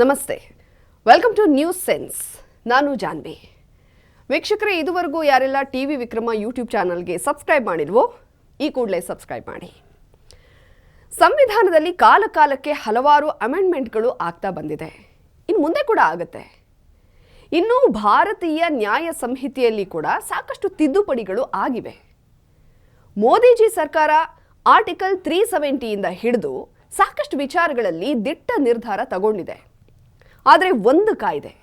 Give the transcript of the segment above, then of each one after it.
ನಮಸ್ತೆ. Welcome two news sense ನಾನು ಜಾನ್ವಿ. ವೀಕ್ಷಕರೇ, ಇದುವರೆಗೂ ಯಾರೆಲ್ಲ ಟಿ ವಿ ವಿಕ್ರಮ ಯೂಟ್ಯೂಬ್ ಚಾನಲ್ಗೆ ಸಬ್ಸ್ಕ್ರೈಬ್ ಮಾಡಿಲ್ವೋ, ಈ ಕೂಡಲೇ ಸಬ್ಸ್ಕ್ರೈಬ್ ಮಾಡಿ. ಸಂವಿಧಾನದಲ್ಲಿ ಕಾಲಕಾಲಕ್ಕೆ ಹಲವಾರು ಅಮೆಂಡ್ಮೆಂಟ್ಗಳು ಆಗ್ತಾ ಬಂದಿದೆ. ಇನ್ನು ಮುಂದೆ ಕೂಡ ಆಗುತ್ತೆ. ಇನ್ನು ಭಾರತೀಯ ನ್ಯಾಯ ಸಂಹಿತೆಯಲ್ಲಿ ಕೂಡ ಸಾಕಷ್ಟು ತಿದ್ದುಪಡಿಗಳು ಆಗಿವೆ. ಮೋದಿಜಿ ಸರ್ಕಾರ ಆರ್ಟಿಕಲ್ ತ್ರೀ ಸೆವೆಂಟಿಯಿಂದ ಹಿಡಿದು ಸಾಕಷ್ಟು ವಿಚಾರಗಳಲ್ಲಿ ದಿಟ್ಟ ನಿರ್ಧಾರ ತಗೊಂಡಿದೆ. ಆದರೆ ಒಂದು ಕಾಯ್ದೆ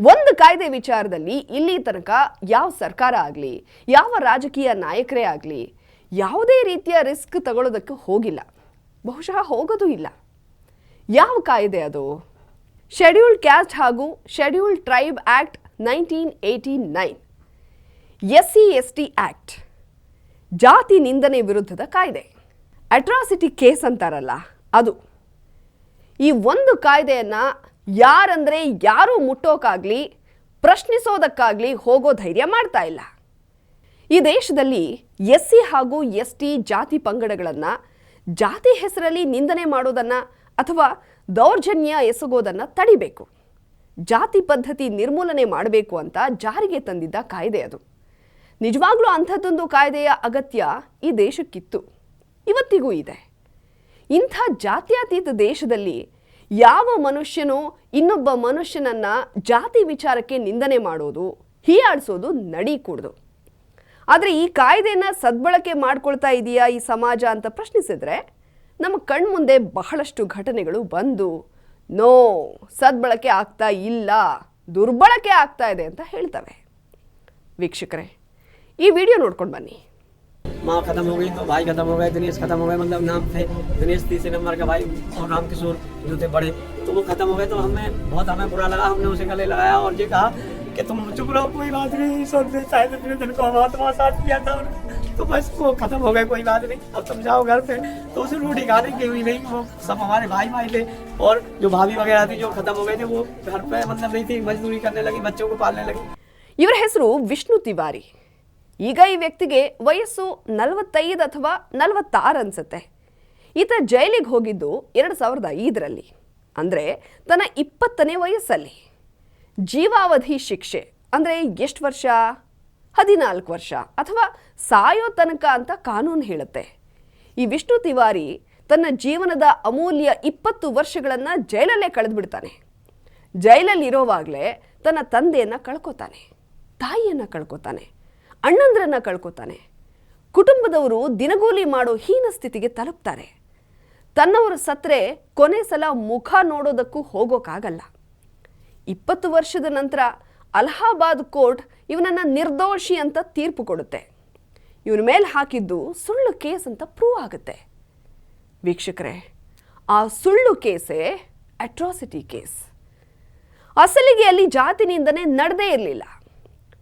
ಒಂದು ಕಾಯ್ದೆ ವಿಚಾರದಲ್ಲಿ ಇಲ್ಲಿ ತನಕ ಯಾವ ಸರ್ಕಾರ ಆಗಲಿ, ಯಾವ ರಾಜಕೀಯ ನಾಯಕರೇ ಆಗಲಿ ಯಾವುದೇ ರೀತಿಯ ರಿಸ್ಕ್ ತಗೊಳ್ಳೋದಕ್ಕೆ ಹೋಗಿಲ್ಲ. ಬಹುಶಃ ಹೋಗೋದು ಇಲ್ಲ. ಯಾವ ಕಾಯ್ದೆ ಅದು? ಶೆಡ್ಯೂಲ್ಡ್ ಕ್ಯಾಸ್ಟ್ ಹಾಗೂ scheduled tribe act nineteen eighty nine S C S T act ಜಾತಿ ನಿಂದನೆ ವಿರುದ್ಧದ ಕಾಯ್ದೆ. ಅಟ್ರಾಸಿಟಿ ಕೇಸ್ ಅಂತಾರಲ್ಲ ಅದು. ಈ ಒಂದು ಕಾಯ್ದೆಯನ್ನ ಯಾರಂದ್ರೆ ಯಾರೂ ಮುಟ್ಟೋಕ್ಕಾಗ್ಲಿ ಪ್ರಶ್ನಿಸೋದಕ್ಕಾಗ್ಲಿ ಹೋಗೋ ಧೈರ್ಯ ಮಾಡ್ತಾ ಇಲ್ಲ. ಈ ದೇಶದಲ್ಲಿ ಎಸ್ ಸಿ ಹಾಗೂ ಎಸ್ ಟಿ ಜಾತಿ ಪಂಗಡಗಳನ್ನು, ಜಾತಿ ಹೆಸರಲ್ಲಿ ನಿಂದನೆ ಮಾಡೋದನ್ನು ಅಥವಾ ದೌರ್ಜನ್ಯ ಎಸಗೋದನ್ನು ತಡಿಬೇಕು. ಜಾತಿ ಪದ್ಧತಿ ನಿರ್ಮೂಲನೆ ಮಾಡಬೇಕು ಅಂತ ಜಾರಿಗೆ ತಂದಿದ್ದ ಕಾಯ್ದೆ ಅದು. ನಿಜವಾಗ್ಲೂ ಅಂಥದ್ದೊಂದು ಕಾಯ್ದೆಯ ಅಗತ್ಯ ಈ ದೇಶಕ್ಕಿತ್ತು. ಇವತ್ತಿಗೂ ಇದೆ. ಇಂಥ ಜಾತ್ಯಾತೀತ ದೇಶದಲ್ಲಿ ಯಾವ ಮನುಷ್ಯನು ಇನ್ನೊಬ್ಬ ಮನುಷ್ಯನನ್ನ ಜಾತಿ ವಿಚಾರಕ್ಕೆ ನಿಂದನೆ ಮಾಡೋದು, ಹೀಯಾಡಿಸೋದು ನಡೀಕೂಡ್ದು ಆದರೆ ಈ ಕಾಯ್ದೆನ ಸದ್ಬಳಕೆ ಮಾಡ್ಕೊಳ್ತಾ ಇದೆಯಾ ಈ ಸಮಾಜ ಅಂತ ಪ್ರಶ್ನಿಸಿದ್ರೆ ನಮ್ಮ ಕಣ್ಮುಂದೆ ಬಹಳಷ್ಟು ಘಟನೆಗಳು ಬಂದು, ನೋ, ಸದ್ಬಳಕೆ ಆಗ್ತಾ ಇಲ್ಲ, ದುರ್ಬಳಕೆ ಆಗ್ತಾ ಇದೆ ಅಂತ ಹೇಳ್ತವೆ. ವೀಕ್ಷಕರೇ, ಈ ವಿಡಿಯೋ ನೋಡ್ಕೊಂಡು ಬನ್ನಿ. माँ खत्म हो गई तो भाई खत्म हो गए, दिनेश खत्म हो गए मतलब नाम थे दिनेश तीसरे नंबर का भाई, और राम किशोर जो थे बड़े तो वो खत्म हो गए तो हमें बहुत हमें बुरा लगा, हमने उसे गले लगाया और ये कहा कि तुम चुप रहो, कोई बात नहीं सोचते शायद इतने दिन को महात्मा साथ किया था तो बस वो खत्म हो गए, कोई बात नहीं, अब तुम जाओ घर पे। तो उसे रोटी खाने की हुई नहीं, वो सब हमारे भाई भाई थे, और जो भाभी वगैरह थी जो खत्म हो गए थे, वो घर पे मतलब नहीं थी, मजदूरी करने लगी, बच्चों को पालने लगी। यूर विष्णु तिवारी। ಈಗ ಈ ವ್ಯಕ್ತಿಗೆ ವಯಸ್ಸು ನಲವತ್ತೈದು ಅಥವಾ ನಲವತ್ತಾರು ಅನ್ಸುತ್ತೆ. ಈತ ಜೈಲಿಗೆ ಹೋಗಿದ್ದು ಎರಡು ಸಾವಿರದ ಐದರಲ್ಲಿ. ಅಂದರೆ ತನ್ನ ಇಪ್ಪತ್ತನೇ ವಯಸ್ಸಲ್ಲಿ. ಜೀವಾವಧಿ ಶಿಕ್ಷೆ, ಅಂದರೆ ಎಷ್ಟು ವರ್ಷ? ಹದಿನಾಲ್ಕು ವರ್ಷ ಅಥವಾ ಸಾಯೋ ತನಕ ಅಂತ ಕಾನೂನು ಹೇಳುತ್ತೆ. ಈ ವಿಷ್ಣು ತಿವಾರಿ ತನ್ನ ಜೀವನದ ಅಮೂಲ್ಯ ಇಪ್ಪತ್ತು ವರ್ಷಗಳನ್ನು ಜೈಲಲ್ಲೇ ಕಳೆದುಬಿಡ್ತಾನೆ. ಜೈಲಲ್ಲಿರೋವಾಗಲೇ ತನ್ನ ತಂದೆಯನ್ನು ಕಳ್ಕೊತಾನೆ, ತಾಯಿಯನ್ನು ಕಳ್ಕೊತಾನೆ. ಅಣ್ಣಂದ್ರನ್ನ ಕಳ್ಕೊತಾನೆ. ಕುಟುಂಬದವರು ದಿನಗೂಲಿ ಮಾಡೋ ಹೀನ ಸ್ಥಿತಿಗೆ ತಲುಪ್ತಾರೆ. ತನ್ನವರು ಸತ್ರೆ ಕೊನೆ ಸಲ ಮುಖ ನೋಡೋದಕ್ಕೂ ಹೋಗೋಕ್ಕಾಗಲ್ಲ ಇಪ್ಪತ್ತು ವರ್ಷದ ನಂತರ ಅಲಹಾಬಾದ್ ಕೋರ್ಟ್ ಇವನನ್ನು ನಿರ್ದೋಷಿ ಅಂತ ತೀರ್ಪು ಕೊಡುತ್ತೆ. ಇವನ ಮೇಲೆ ಹಾಕಿದ್ದು ಸುಳ್ಳು ಕೇಸ್ ಅಂತ ಪ್ರೂವ್ ಆಗುತ್ತೆ. ವೀಕ್ಷಕರೇ, ಆ ಸುಳ್ಳು ಕೇಸೇ ಅಟ್ರಾಸಿಟಿ ಕೇಸ್. ಅಸಲಿಗೆ ಅಲ್ಲಿ ಜಾತಿನಿಂದನೇ ನಡೆದೇ ಇರಲಿಲ್ಲ.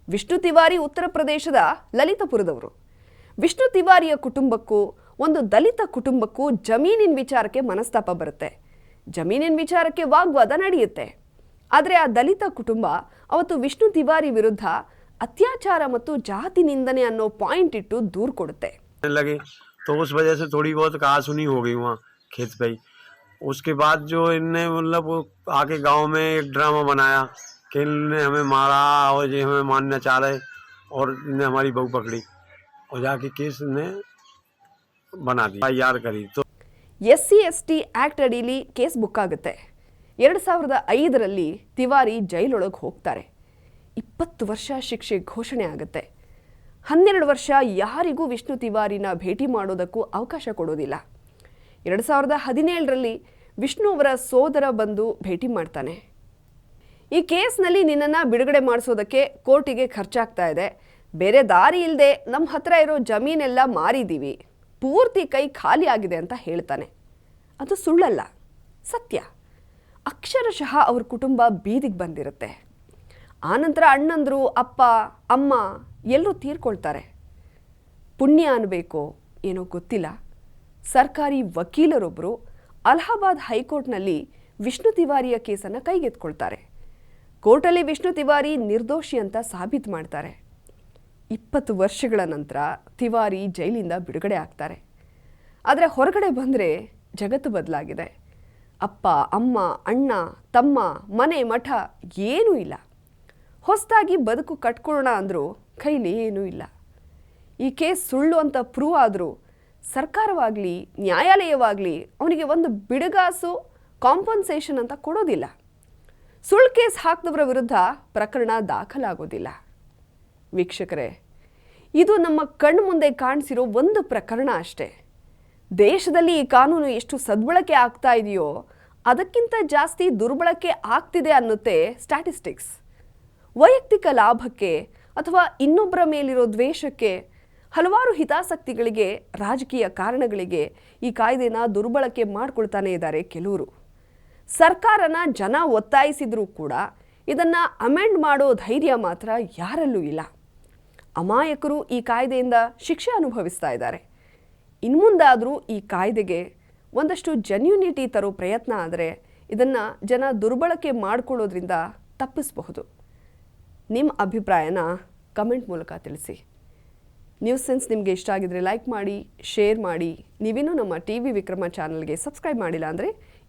ವಿಷ್ಣು ತಿವಾರಿ ಉತ್ತರ ಪ್ರದೇಶದ ಲಲಿತಪುರದವರು ವಿಷ್ಣು ತಿವಾರಿಯ ಕುಟುಂಬಕ್ಕೂ ಒಂದು ದಲಿತ ಕುಟುಂಬಕ್ಕೂ ಜಮೀನಿನ ವಿಚಾರಕ್ಕೆ ಮನಸ್ತಾಪ ಬರುತ್ತೆ ಜಮೀನಿನ ವಿಚಾರಕ್ಕೆ ವಾಗ್ವಾದ ನಡೆಯುತ್ತೆ ಆದರೆ ಆ ದಲಿತ ಕುಟುಂಬ ಅವತ್ತು ವಿಷ್ಣು ತಿವಾರಿ ವಿರುದ್ಧ ಅತ್ಯಾಚಾರ ಮತ್ತು ಜಾತಿ ನಿಂದನೆ ಅನ್ನೋ ಪಾಯಿಂಟ್ ಇಟ್ಟು ದೂರು ಕೊಡುತ್ತೆ करने लगे तो उस वजह से थोड़ी बहुत कहा सुनी हो गई वहाँ खेत पे ही उसके बाद जो इनने मतलब वो आके गांव में एक ड्रामा बनाया कि इनने हमें मारा और ये हमें मारना चाह रहे और इनने हमारी बहू पकड़ी और जाके केस ने बना दिया यार करी तो S C S T act ಅಡಿಲಿ ಕೇಸ್ ಬುಕ್ ಆಗುತ್ತೆ ಎರಡು ಸಾವಿರದ ಐದರಲ್ಲಿ ತಿವಾರಿ ಜೈಲೊಳಗೆ ಹೋಗ್ತಾರೆ ಇಪ್ಪತ್ತು ವರ್ಷ ಶಿಕ್ಷೆ ಘೋಷಣೆ ಆಗುತ್ತೆ ಹನ್ನೆರಡು ವರ್ಷ ಯಾರಿಗೂ ವಿಷ್ಣು ತಿವಾರಿನ ಭೇಟಿ ಮಾಡೋದಕ್ಕೂ ಅವಕಾಶ ಕೊಡೋದಿಲ್ಲ ಎರಡು ಸಾವಿರದ ಹದಿನೇಳರಲ್ಲಿ ವಿಷ್ಣು ಅವರ ಸೋದರ ಬಂದು ಭೇಟಿ ಮಾಡ್ತಾನೆ ಈ ಕೇಸ್ನಲ್ಲಿ ನಿನ್ನನ್ನು ಬಿಡುಗಡೆ ಮಾಡಿಸೋದಕ್ಕೆ ಕೋರ್ಟಿಗೆ ಖರ್ಚಾಗ್ತಾ ಇದೆ. ಬೇರೆ ದಾರಿ ಇಲ್ಲದೆ ನಮ್ಮ ಹತ್ರ ಇರೋ ಜಮೀನೆಲ್ಲ ಮಾರಿದ್ದೀವಿ ಪೂರ್ತಿ ಕೈ ಖಾಲಿ ಆಗಿದೆ ಅಂತ ಹೇಳ್ತಾನೆ. ಅದು ಸುಳ್ಳಲ್ಲ, ಸತ್ಯ. ಅಕ್ಷರಶಃ ಅವ್ರ ಕುಟುಂಬ ಬೀದಿಗೆ ಬಂದಿರುತ್ತೆ. ಆನಂತರ ಅಣ್ಣಂದರು, ಅಪ್ಪ, ಅಮ್ಮ ಎಲ್ಲರೂ ತೀರ್ಕೊಳ್ತಾರೆ. ಪುಣ್ಯ ಅನ್ಬೇಕೋ ಏನೋ ಗೊತ್ತಿಲ್ಲ. ಸರ್ಕಾರಿ ವಕೀಲರೊಬ್ಬರು ಅಲಹಾಬಾದ್ ಹೈಕೋರ್ಟ್ನಲ್ಲಿ ವಿಷ್ಣು ತಿವಾರಿಯ ಕೇಸನ್ನು ಕೈಗೆತ್ಕೊಳ್ತಾರೆ. ಕೋರ್ಟಲ್ಲಿ ವಿಷ್ಣು ತಿವಾರಿ ನಿರ್ದೋಷಿ ಅಂತ ಸಾಬೀತು ಮಾಡ್ತಾರೆ. ಇಪ್ಪತ್ತು ವರ್ಷಗಳ ನಂತರ ತಿವಾರಿ ಜೈಲಿಂದ ಬಿಡುಗಡೆ ಆಗ್ತಾರೆ. ಆದರೆ ಹೊರಗಡೆ ಬಂದರೆ ಜಗತ್ತು ಬದಲಾಗಿದೆ. ಅಪ್ಪ, ಅಮ್ಮ, ಅಣ್ಣ, ತಮ್ಮ, ಮನೆ, ಮಠ ಏನೂ ಇಲ್ಲ. ಹೊಸದಾಗಿ ಬದುಕು ಕಟ್ಕೊಳ್ಳೋಣ ಅಂದರೂ ಕೈಲಿ ಏನೂ ಇಲ್ಲ. ಈ ಕೇಸ್ ಸುಳ್ಳು ಅಂತ ಪ್ರೂವ್ ಆದರೂ ಸರ್ಕಾರವಾಗಲಿ, ನ್ಯಾಯಾಲಯವಾಗಲಿ ಅವನಿಗೆ ಒಂದು ಬಿಡುಗಾಸು, ಕಾಂಪನ್ಸೇಷನ್ ಅಂತ ಕೊಡೋದಿಲ್ಲ. ಸುಳ್ಳು ಕೇಸ್ ಹಾಕಿದವರ ವಿರುದ್ಧ ಪ್ರಕರಣ ದಾಖಲಾಗೋದಿಲ್ಲ. ವೀಕ್ಷಕರೇ, ಇದು ನಮ್ಮ ಕಣ್ಣು ಮುಂದೆ ಕಾಣಿಸಿರೋ ಒಂದು ಪ್ರಕರಣ ಅಷ್ಟೇ. ದೇಶದಲ್ಲಿ ಈ ಕಾನೂನು ಎಷ್ಟು ಸದ್ಬಳಕೆ ಆಗ್ತಾ ಇದೆಯೋ, ಅದಕ್ಕಿಂತ ಜಾಸ್ತಿ ದುರ್ಬಳಕೆ ಆಗ್ತಿದೆ ಅನ್ನುತ್ತೆ ಸ್ಟ್ಯಾಟಿಸ್ಟಿಕ್ಸ್ ವೈಯಕ್ತಿಕ ಲಾಭಕ್ಕೆ ಅಥವಾ ಇನ್ನೊಬ್ಬರ ಮೇಲಿರೋ ದ್ವೇಷಕ್ಕೆ ಹಲವಾರು ಹಿತಾಸಕ್ತಿಗಳಿಗೆ ರಾಜಕೀಯ ಕಾರಣಗಳಿಗೆ ಈ ಕಾಯ್ದೆನ ದುರ್ಬಳಕೆ ಮಾಡ್ಕೊಳ್ತಾನೆ ಇದ್ದಾರೆ ಕೆಲವರು. ಸರ್ಕಾರನ ಜನ ಒತ್ತಾಯಿಸಿದರೂ ಕೂಡ ಇದನ್ನ ಅಮೆಂಡ್ ಮಾಡೋ ಧೈರ್ಯ ಮಾತ್ರ ಯಾರಲ್ಲೂ ಇಲ್ಲ. ಅಮಾಯಕರು ಈ ಕಾಯ್ದೆಯಿಂದ ಶಿಕ್ಷೆ ಅನುಭವಿಸ್ತಾ ಇದ್ದಾರೆ. ಇನ್ಮುಂದಾದರೂ ಈ ಕಾಯ್ದೆಗೆ ಒಂದಷ್ಟು ಜೆನ್ಯೂನಿಟಿ ತರೋ ಪ್ರಯತ್ನ ಆದರೆ ಇದನ್ನು ಜನ ದುರ್ಬಳಕೆ ಮಾಡಿಕೊಳ್ಳೋದ್ರಿಂದ ತಪ್ಪಿಸಬಹುದು. ನಿಮ್ಮ ಅಭಿಪ್ರಾಯನ ಕಮೆಂಟ್ ಮೂಲಕ ತಿಳಿಸಿ. ನ್ಯೂಸ್ ಸೆನ್ಸ್ ನಿಮಗೆ ಇಷ್ಟ ಆಗಿದ್ರೆ ಲೈಕ್ ಮಾಡಿ, ಶೇರ್ ಮಾಡಿ. ನೀವಿನ್ನೂ ನಮ್ಮ ಟಿ ವಿ ವಿಕ್ರಮ ಚಾನಲ್ಗೆ ಸಬ್ಸ್ಕ್ರೈಬ್ ಮಾಡಿಲ್ಲ ಅಂದರೆ